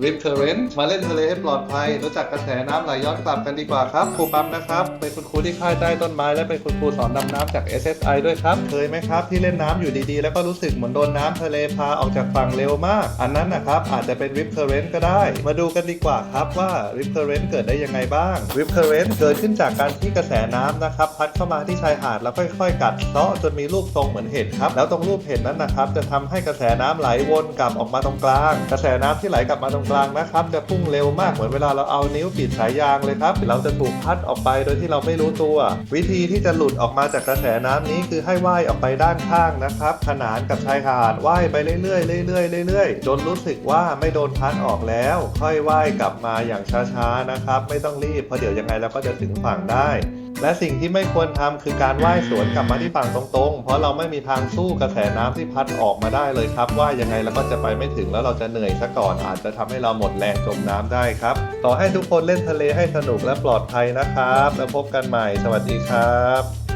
ริปเทอร์เรนต์มาเล่นทะเลให้ปลอดภัย รู้จักกระแสน้ำไหลย้อนกลับกันดีกว่าครับครูปั๊มนะครับเป็นคุณครูที่ค่ายใต้ต้นไม้และเป็นคุณครูสอนดำน้ำจาก SSI ด้วยครับ เคยไหมครับที่เล่นน้ำอยู่ดีๆ แล้วก็รู้สึกเหมือนโดนน้ำทะเลพาออกจากฝั่งเร็วมาก อันนั้นนะครับอาจจะเป็นริปเทอร์เรนต์ก็ได้ มาดูกันดีกว่าครับว่าริปเทอร์เรนต์เกิดได้ยังไงบ้างริปเทอร์เรนต์เกิดขึ้นจากการที่กระแสน้ำนะครับพัดเข้ามาที่ชายหาดแล้วค่อยๆ กัดเซาะจนมีรูปทรงเหมือนเห็ดครับแล้วตรงรูปเห็ดนั้นนะครับจะทำให้กระแสน้ำไหลวนกลับออกมาตรงกลาง กระแสน้ำที่ไหลกลับมาตรงกลางนะครับ จะพุ่งเร็วมากเหมือนเวลาเราเอานิ้วปิดสายยางเลยครับเราจะถูกพัดออกไปโดยที่เราไม่รู้ตัว วิธีที่จะหลุดออกมาจากกระแสน้ำนี้คือให้ว่ายออกไปด้านข้างนะครับ ขนานกับชายหาดว่ายไปเรื่อยๆเรื่อยๆเรื่อยๆจนรู้สึกว่าไม่โดนพัดออกแล้ว ค่อยว่ายกลับมาอย่างช้าๆนะครับ ไม่ต้องรีบเพราะเดี๋ยวยังไงเราก็จะถึงฝั่งได้ และสิ่งที่ไม่ควรทำคือการว่ายสวนกลับมาที่ฝั่งตรงๆ เพราะเราไม่มีทางสู้กระแสน้ำที่พัดออกมาได้เลยครับ ว่ายังไงเราก็จะไปไม่ถึงแล้วเราจะเหนื่อยซะก่อนอาจจะทำให้เราหมดแรงจมน้ำได้ครับ ต่อให้ทุกคนเล่นทะเลให้สนุกและปลอดภัยนะครับ แล้วพบกันใหม่ สวัสดีครับ